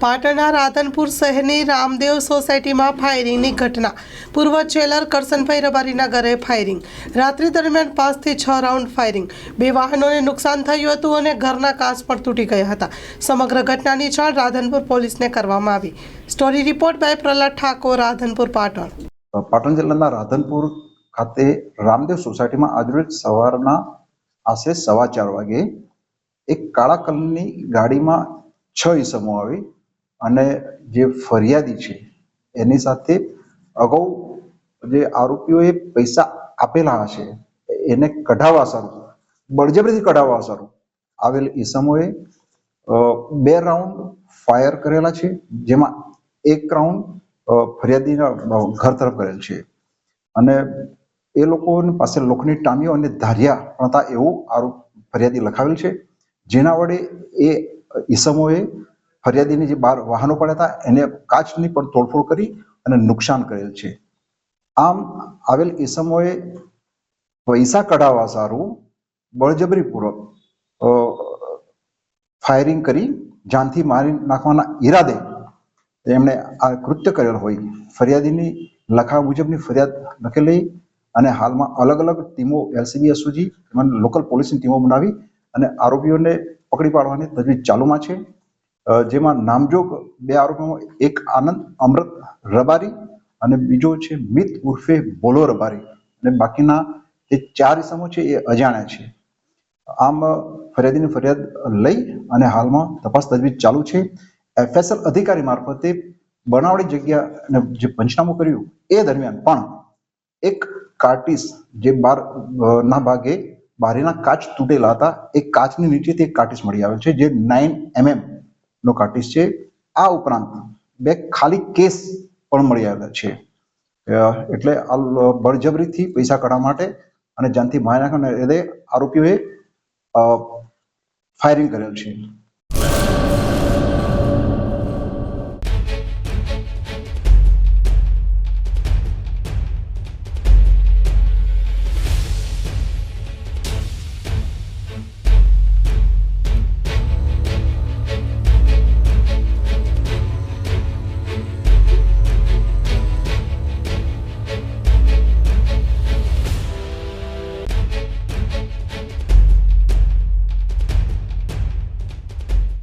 પાટણના રાધનપુર શહેરની રામદેવ સોસાયટીમાં ફાયરિંગની ઘટના. પૂર્વ ચેલર કરસનભાઈ રબારીના ઘરે ફાયરિંગ. રાત્રિ દરમિયાન પાંચથી છ રાઉન્ડ ફાયરિંગ. બે વાહનોને નુકસાન થયું હતું અને ઘરના કાચ પણ તૂટી ગયા હતા. સમગ્ર ઘટનાની જાણ રાધનપુર પોલીસને કરવામાં આવી. Story report by Prahlad Thakor, Radhanpur, Patan. Patan જિલ્લાના રાધનપુર ખાતે રામદેવ સોસાયટીમાં આજરોજ સવારના આશરે સવા ચાર વાગે એક કાળા કલરની ગાડીમાં છ ઈસમો આવી અને જે ફરિયાદી છે, એની સાથે અગાઉ જે આરોપીઓએ પૈસા આપેલા હશે એને કઢાવવા સારું બળજબરીથી કઢાવવા સારું. આવેલ ઈસમોએ બે રાઉન્ડ ફાયર કરેલા છે, જેમાં એક રાઉન્ડ ફરિયાદીના ઘર તરફ કરેલ છે. અને એ લોકોની પાસે લોખંડની ટામીઓ અને ધારિયા પણ હતા એવું આરોપ, ફરિયાદી લખાવેલ છે. જેના વડે એ ઈસમોએ ફરિયાદીની જે બાર વાહનો પણ હતા, એને કાચની પણ તોડફોડ કરી અને નુકસાન કરેલ છે. આમ, આવેલ ઈસમોએ પૈસા કઢાવવા સારું, બળજબરીપૂર્વક ફાયરિંગ કરી, જાનથી મારી નાખવાના ઈરાદે એમણે આ કૃત્ય કરેલ હોય. ફરિયાદીની લખા મુજબની ફરિયાદ લખેલી અને હાલમાં અલગ અલગ ટીમો એલસીબી તેમજ લોકલ પોલીસની ટીમો બનાવી અને આરોપીઓને પકડી પાડવાની તજવીજ ચાલુમાં છે. જેમાં નામજોગ બે આરોપીઓમાં એક આનંદ અમૃત રબારી અને બીજો છે મિત ઉર્ફે બોલો રબારી. અને બાકીના જે ચાર ઇસમો છે એ અજાણ્યા છે. આમ, ફરિયાદીની ફરિયાદ લઈ અને હાલમાં તપાસ તજવીજ ચાલુ છે. એફએસએલ અધિકારી મારફતે બનાવડી જગ્યા અને જે પંચનામું કર્યું એ દરમિયાન પણ એક કાર્ટિસ જે બાર ના ભાગે બારીના કાચ તૂટેલા હતા, એ કાચની નીચેથી એક કાર્ટિસ મળી આવેલ છે, જે નાઇન એમએમ નો કાર્ટિસ છે. આ ઉપરાંત બે ખાલી કેસ પણ મળી આવેલા છે. એટલે આ બળજબરીથી પૈસા કાઢવા માટે અને જાનથી મારી નાખવાને લીધે આરોપીઓએ ફાયરિંગ કરેલ છે.